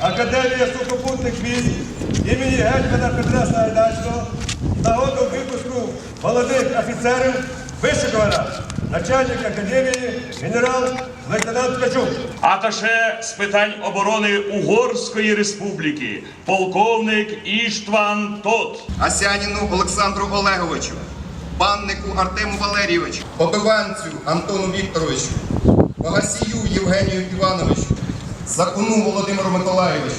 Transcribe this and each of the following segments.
Академія сухопутних військ імені гетьмана Петра молодих офіцерів вишикувана начальник академії генерал-лейтенант Ткачук. Аташе з питань оборони Угорської республіки, полковник Іштван Тот. Асяніну Олександру Олеговичу, баннику Артему Валерійовичу, побиванцю Антону Вікторовичу, Погасію Євгенію Івановичу, Закуну Володимиру Миколаєвичу,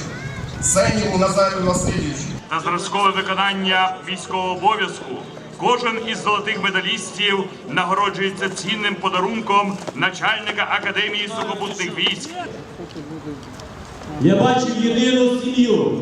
Сенєву Назарію Васильовичу, та зразкове виконання військового обов'язку. Кожен із золотих медалістів нагороджується цінним подарунком начальника Академії сухопутних військ. Я бачив єдину сім'ю.